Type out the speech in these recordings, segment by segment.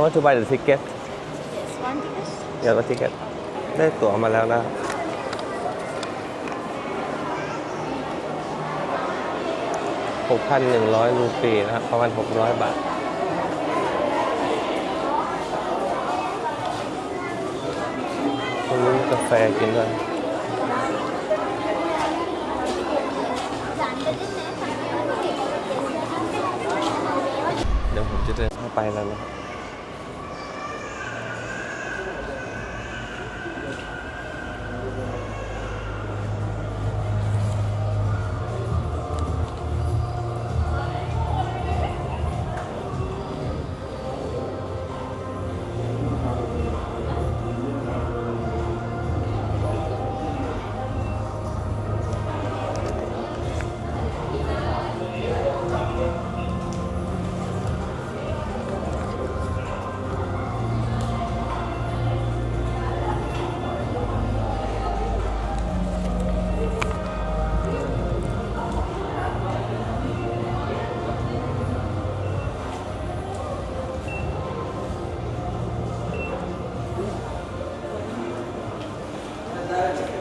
I want to buy the ticket Yes, one ticket. อยากได้ ticket ได้ตั๋วมาแล้วนะ 6,100 รูปีนะครับประมาณ 600 บาท ตรงนี้มีกาแฟกินด้วย เดี๋ยวผมจะเดินเข้าไปแล้วนะเมื่อ กี้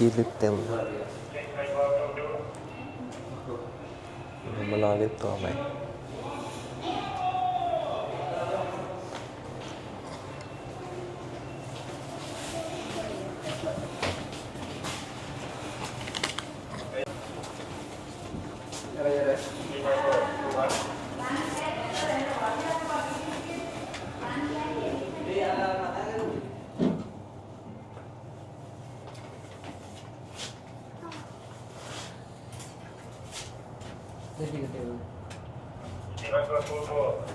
ลิฟต์เต็ มเดี๋ยว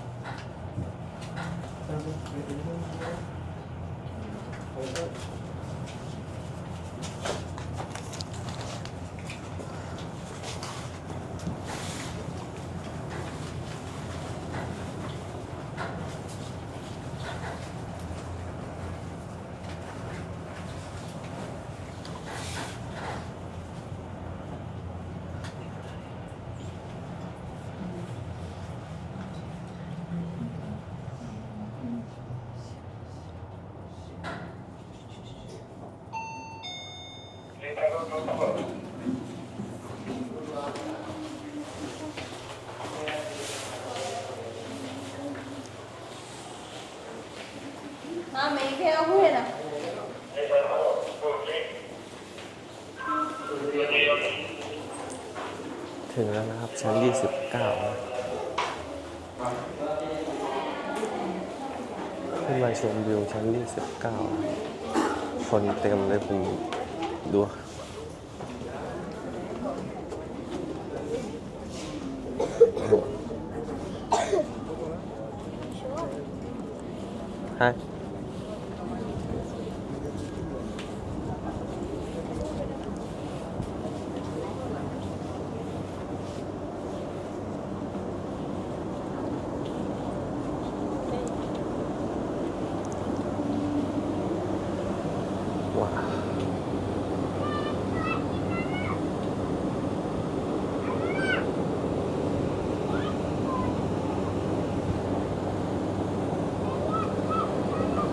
Mami, ¿qué abuela? ถึงแล้วนะครับ ชั้น 29 ขึ้นมาชมวิวชั้น 29 คนเต็มเลยผมดู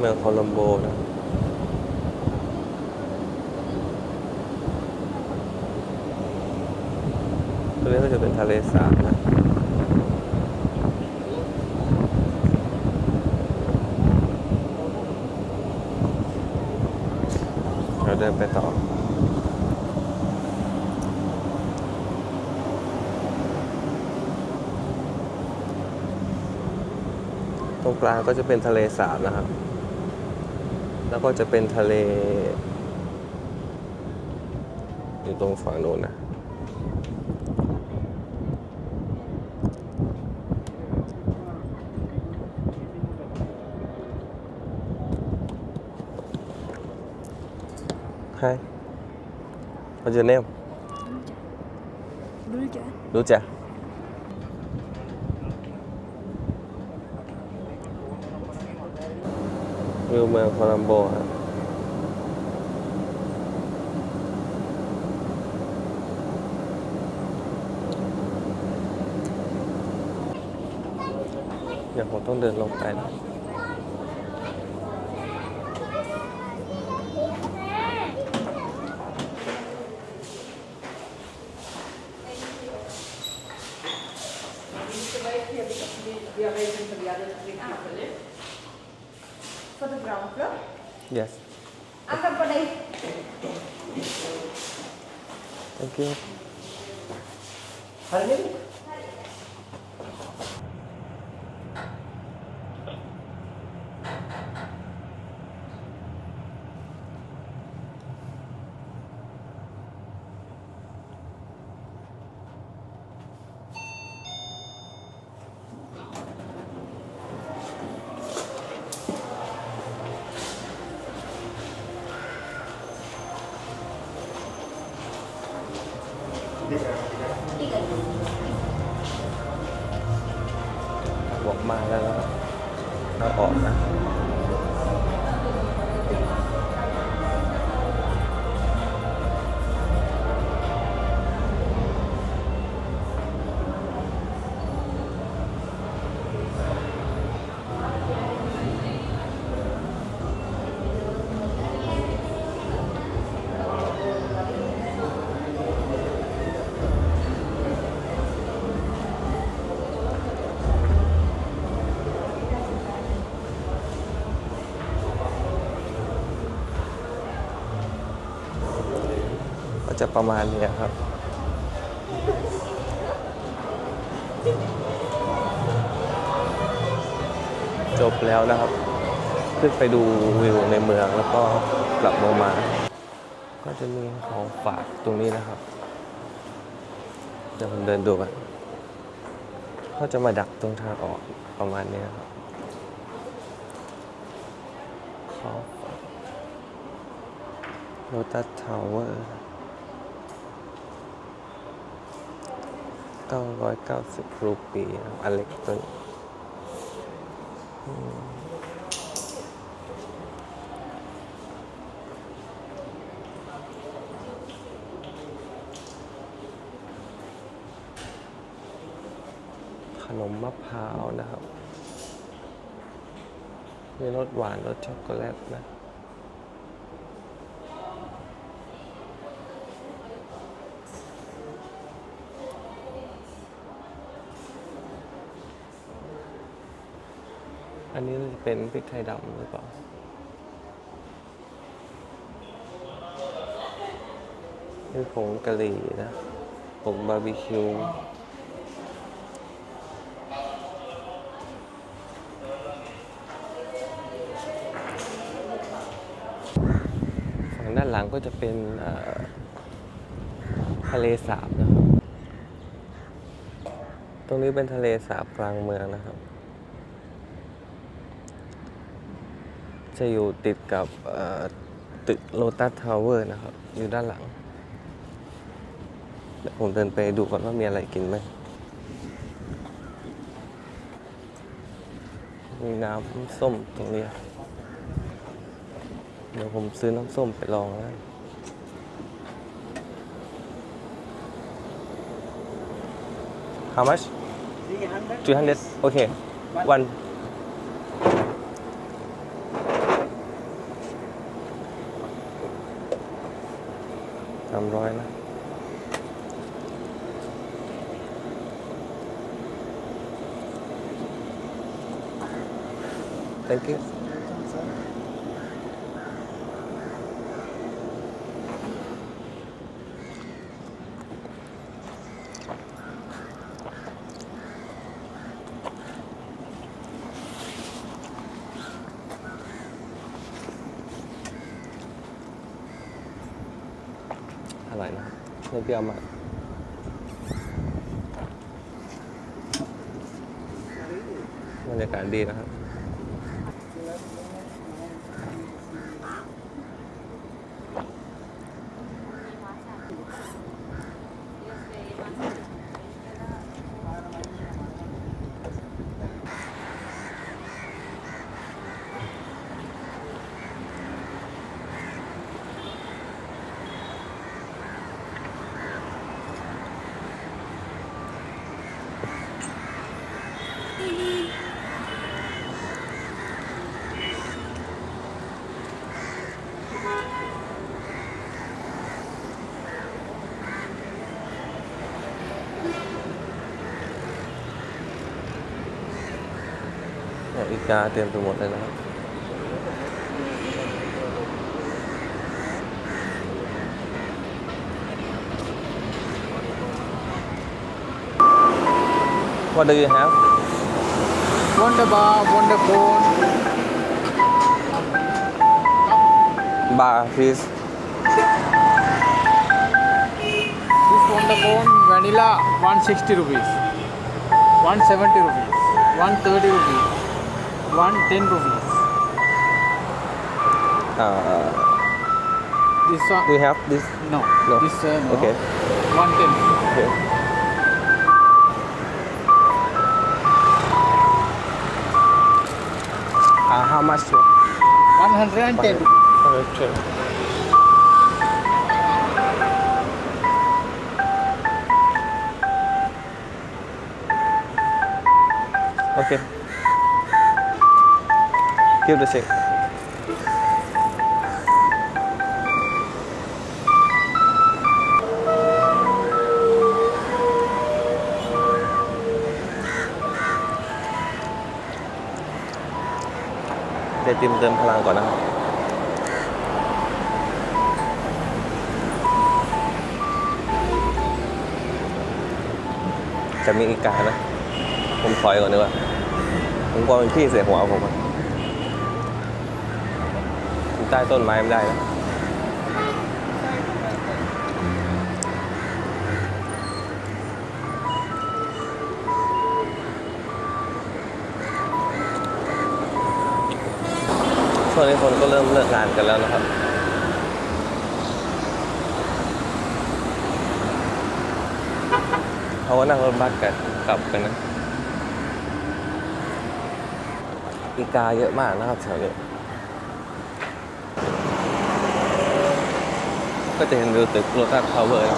เมืองโคลัมโบนะตรงนี้ก็จะเป็นทะเลสาบนะเราเดินไปต่อตรงกลางก็จะเป็นทะเลสาบนะครับ แล้วก็จะเป็นทะเล อยู่ตรงฝั่งโน้นนะใช่ What's your name? Luca. Luca. วิวเมืองโคลัมโบครับเดี๋ยวผมต้องเดินลงไปแล้ว 还没 จะประมาณนี้ครับจบแล้วนะครับ ขึ้นไปดูวิวในเมืองแล้วก็กลับลงมา ก็จะมีของฝากตรงนี้นะครับ เดี๋ยวผมเดินดูกันเขาจะมาดักตรงทางออกประมาณนี้ครับของฝาโ o ตัสทาวเวอร์ 990 รูปีนะครับอเล็กตัวนี้ขนมมะพร้าวนะครับ มีรสหวานรสช็อกโกแลตนะ อันนี้จะ เป็นพริกไทยดำหรือเปล่า นี่ผงกะหรี่นะ ผงบาร์บีคิวฝั่งด้านหลังก็จะเป็นทะเลสาบนะครับ ตรงนี้เป็นทะเลสาบกลางเมืองนะครับ จะอยู่ติดกับเอ่อตึกโลตัสทาวเวอร์นะครับ อยู่ด้านหลังเดี๋ยวผมเดินไปดูก่อนว่ามีอะไรกินไหมมีน้ำส้มตรงนี้ เดี๋ยวผมซื้อน้ำส้มไปลองนะ How much? 300 Okay one สาม ร้อยนะ thank you อร่อย นเปรี้ยวมากบรรยากาศดีนะครับ กาเต็มไปหมดเลยนะครับ What do you have? Wonder bar, wonder cone, Bar, please. this wonder cone vanilla 160 rupees, 170 rupees, 130 rupees, one ten rupees. Uh, This one, we have this. no, no. this uh, no. Okay. one ten. okay. Uh, how much? One hundred and ten. Okay. Give the check. Để เดี๋ยวติมเติมพลังก่อนนะครับจะมีอีกานะ ผมถอยก่อนดีกว่าผมกลัวเป็นพี่เสียหัวผมอะอยู่ ใต้ต้นไม้ไม่ได้นะช่วงนี้คนก็เริ่มเลิกงานกันแล้วนะครับเขาก็นั่งรถบัสกันกลับกันนะอีกาเยอะมากนะครับแถวนี้ ก็จะเห็นวิวตึกโรตัสทาวเวอร์นะ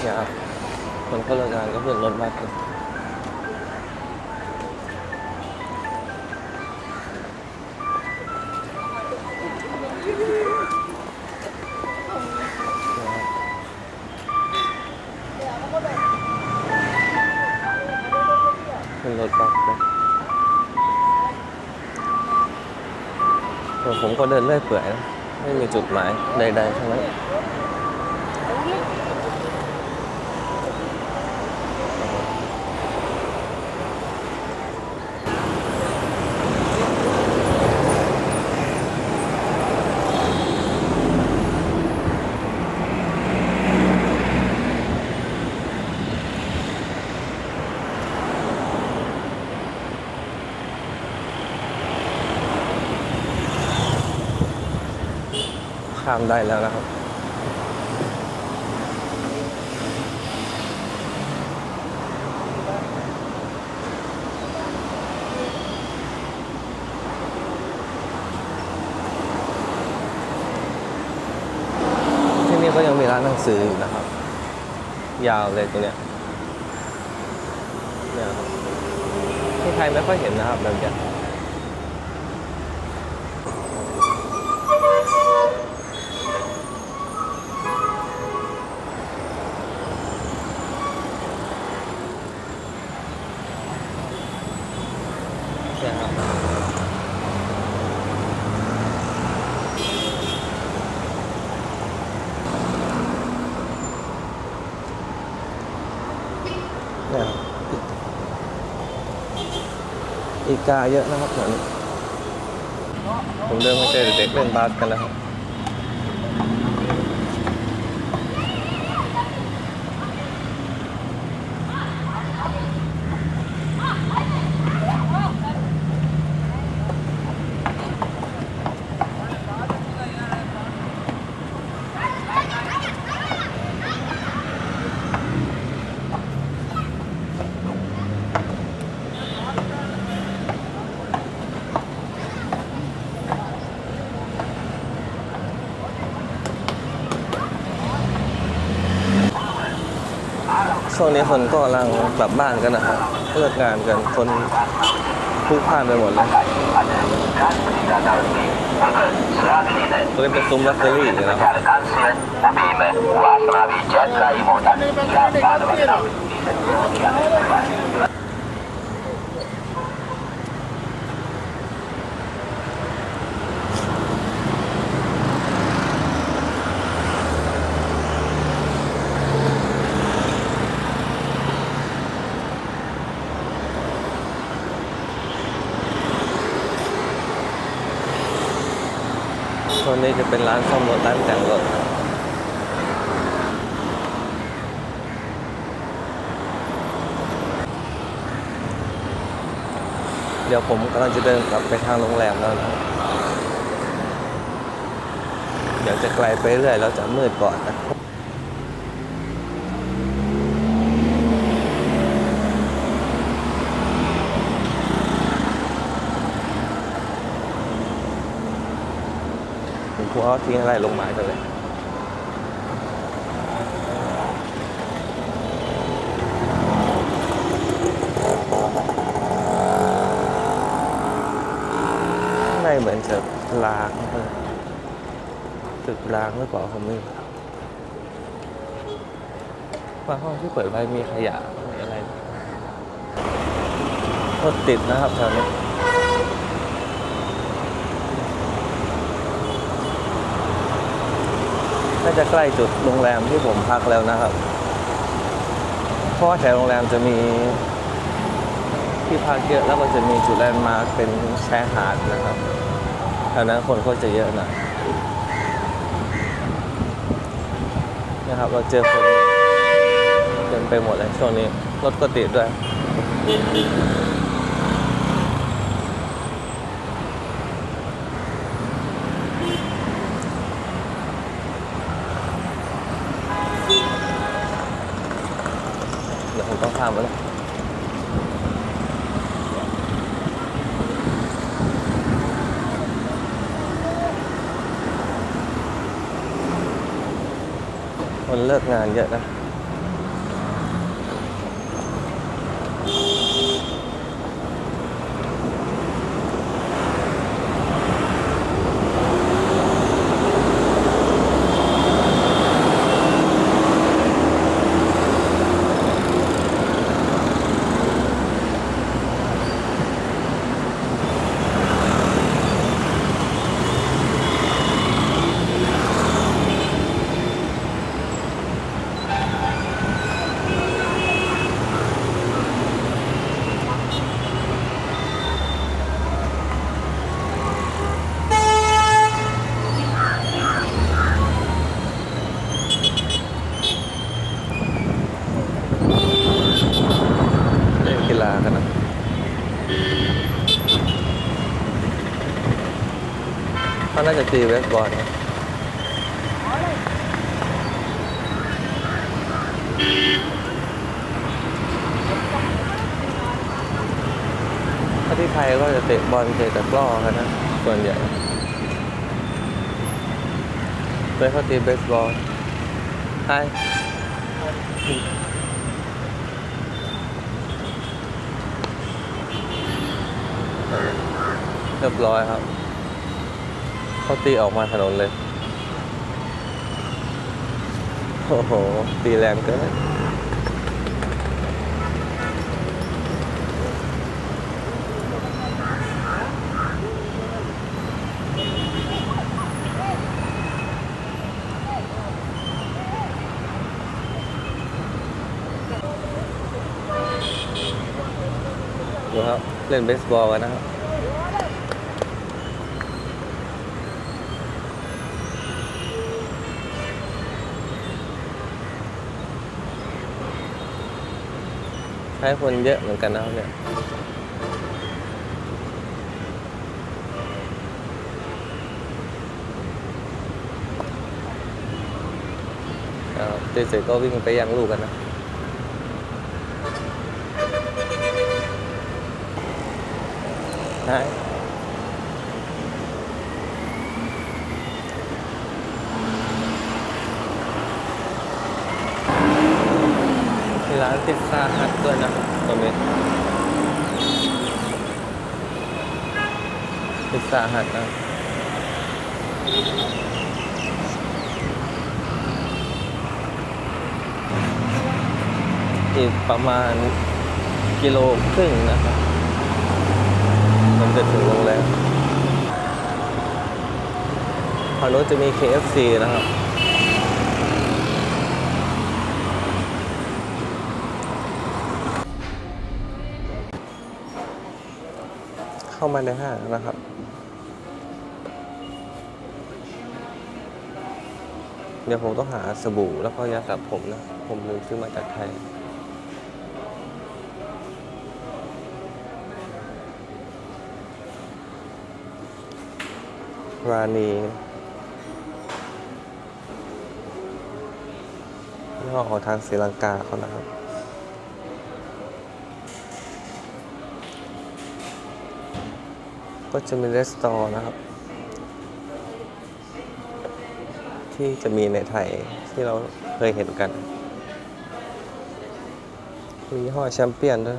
เนี่ยครับคนเขาเลิกงานก็ขึ้นรถบัสกันขึ้น ผมก็เดินเรื่อยเปื่อยนะไม่มีจุดหมายใดๆทั้งนั้นามได้แล้วนะครับ ที่นี่ก็ยังมีร้านหนังสืออยู่นะครับ ยาวเลยตรงเนี้ยเนี่ยครับที่ไทยไม่ค่อยเห็นนะครับแบบเนี้ย ใช่ครับเนี่ยครับอี กาเยอะนะครับแถวนี้ผมเดินมาเจอเด็กเล่นบาสกันแล้วครับ ช่วงนี้คนก็กำลังกลับบ้านกันนะครับเลิกงานกันคนพลุกพล่านไปหมดเลยตัวนี้เป็นซุ้มลักซ์รี่นะครับ นนี้จะเป็นร้านซ่อมรถร้านแต่งรถเดี๋ยวผมกำลังจะเดินกลับไปทางโรงแรมแล้วนะ เดี๋ยวจะไกลไปเรื่อยแล้วจะมืดก่อนนะผมกลัว เขาทิ้งอะไรลงมากันเลยข้างในเหมือนจะล้างเลยตึกล้างหรือเปล่าผมไม่รู้บางห้องที่เปิดไว้มีขยะอะไรรถติดนะครับแถวนี้ น่าจะใกล้จุดโรงแรมที่ผมพักแล้วนะครับ เพราะว่าแถวโรงแรมจะมีที่พักเยอะแล้วก็จะมีจุดแลนด์มาร์คเป็นชายหาดนะครับแถวนั้นคนก็จะเยอะหน่อยนะครับ เราเจอคนเต็มไปหมดเลยช่วงนี้รถก็ติดด้วย เดี๋ยวผม ต้องข้ามไปแล้วคนเลิกงานเยอะนะ น่าจะตีเวสบอลนะถ้าที่ไทยก็จะเตะบอลเตะตะกร้อกันนะ ส่วนใหญ่เคยเขาตีเบสบอลไฮเรียบร้อยครับ เขาตีออกมาถนนเลย โอ้โห ตีแรงเกินดูครับ เล่นเบสบอลกันนะครับ ช้คนเยอะเหมือนกันนะครับเนี่ยเสร็จก็วิ่งไปยังลูกกันนะใช่ มีร้านพิซซ่าฮัทด้วยนะครับตรงนี้พิซซ่าฮัทนะอีกประมาณกิโลครึ่งนะครับผมจะถึงโรงแรมฝั่งโน้นจะมี KFC นะครับ เข้ามาในห้างนะครับเดี๋ยวผมต้องหาสบู่แล้วก็ยาสระผมนะ ผมลืมซื้อมาจากไทย ราณีนี่ห้อองทางศรีลังกาเขานะครับ ก็จะมีรีสตอร์นะครับ ที่จะมีในไทยที่เราเคยเห็นกัน มีห้อแชมเปี้ยนด้วย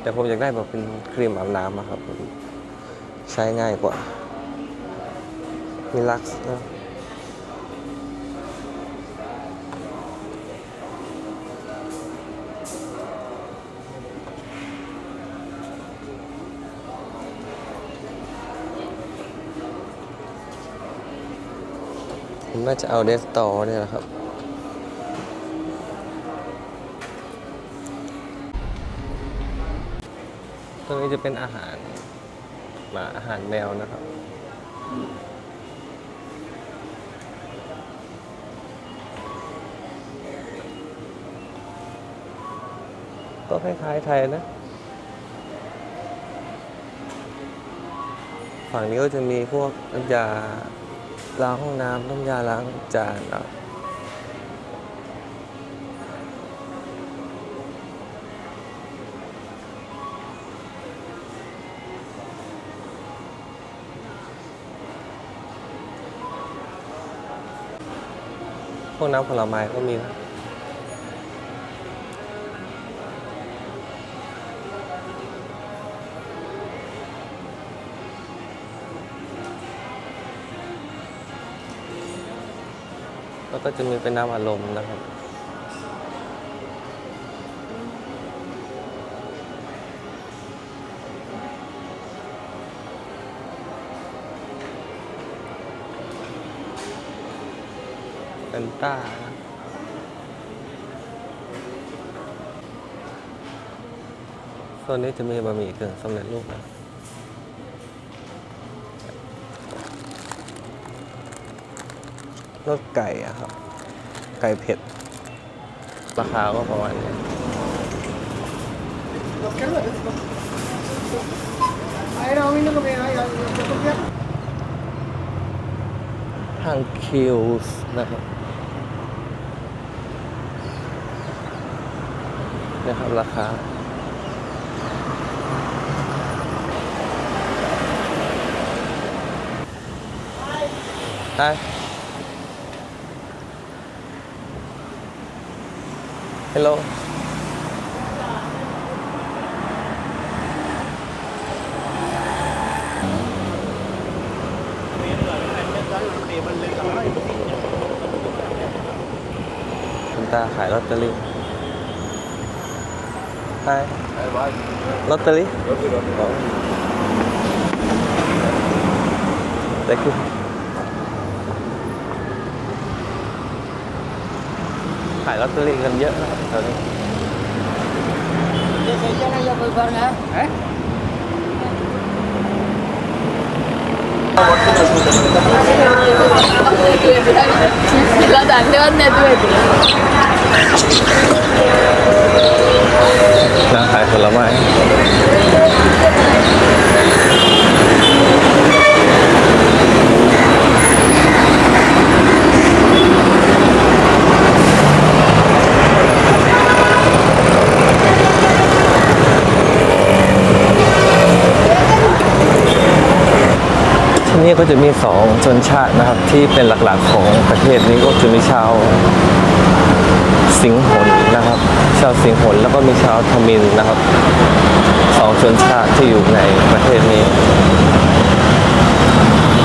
แต่ผมอยากได้แบบเป็นครีมอาบน้ำอะครับ ใช้ง่ายกว่า มีลักซ์นะ ผมน่าจะเอาเดสตอเนี่ยแหละครับ ตรงนี้จะเป็นอาหารหมาอาหารแมวนะครับ ก็คล้ายๆไทยนะ ฝั่งนี้ก็จะมีพวกน้ำยา ล้างห้องน้ำน้ำยาล้างจานอะพวกน้ำผลไม้ก็มีนะ ก็จะมีเป็นน้ำอารมณ์นะครับ เป็นต้าส่วนนี้จะมีบะหมี่กึ่งสำเร็จรูปนะ รสไก่อะครับ ไก่เผ็ด ราคาก็ประมาณนี้ทางคิวส์นะครับนะครับ ราคา Hi. hello. Chúng ta khải lottery. Hai lottery. Thank you. ขายลอตเตอรี่กันเยอะนะครับแถวนี้ Eh? Sila tante kan net itu. ร้านขายผลไม้ นี่ก็จะมีสองชนชาตินะครับที่เป็นหลักๆของประเทศนี้ก็จะมีชาวสิงห์หนนะครับ ชาวสิงห์หนแล้วก็มีชาวทมินนะครับสองชนชาติที่อยู่ในประเทศนี้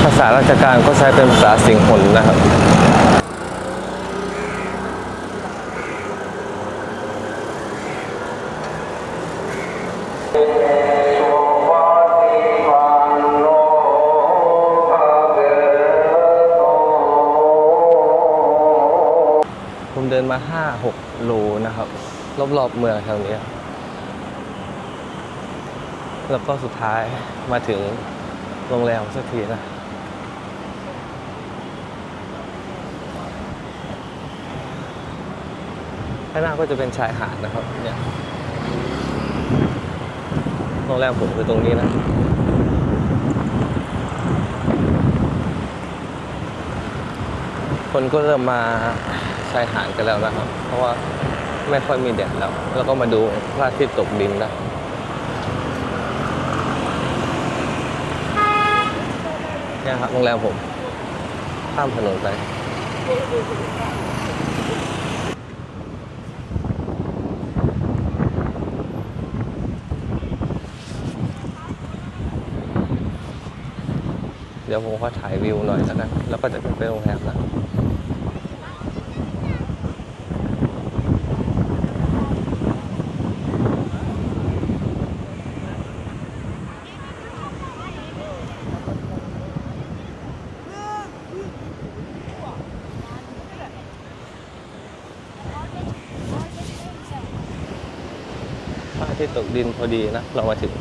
ภาษาราชการก็ใช้เป็นภาษาสิงห์หนนะครับ 5 6โลนะครับ รอบๆเมืองแถวนี้ แล้วก็สุดท้ายมาถึงโรงแรมสักทีนะข้างหน้าก็จะเป็นชายหาดนะครับ เนี่ยโรงแรมผมคือตรงนี้นะคนก็เริ่มมา ชายหาดกันแล้วนะครับ เพราะว่าไม่ค่อยมีแดดแล้ว แล้วก็มาดูพระอาทิตย์ตกดินนะเนี่ยครับโรงแรมผม ข้ามถนนไปเดี๋ยวผมขอถ่ายวิวหน่อยแล้วกัน แล้วก็จะไปโรงแรมนะ พระอาทิตย์ตก ดินพอดีนะ เรามาถึง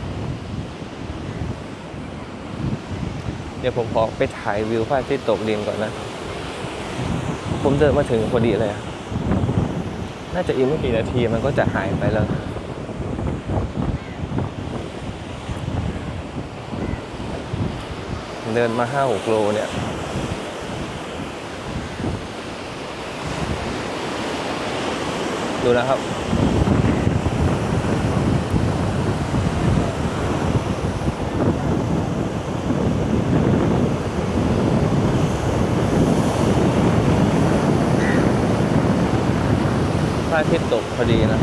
เดี๋ยวผมขอไปถ่ายวิวพระอาทิตย์ตกดินก่อนนะ ผมเดินมาถึงพอดีเลย น่าจะอีกไม่กี่นาทีมันก็จะหายไปแล้วเดินมาห้าหกโลเนี่ย ดูนะครับ อาทิตย์ตกพอดีนะ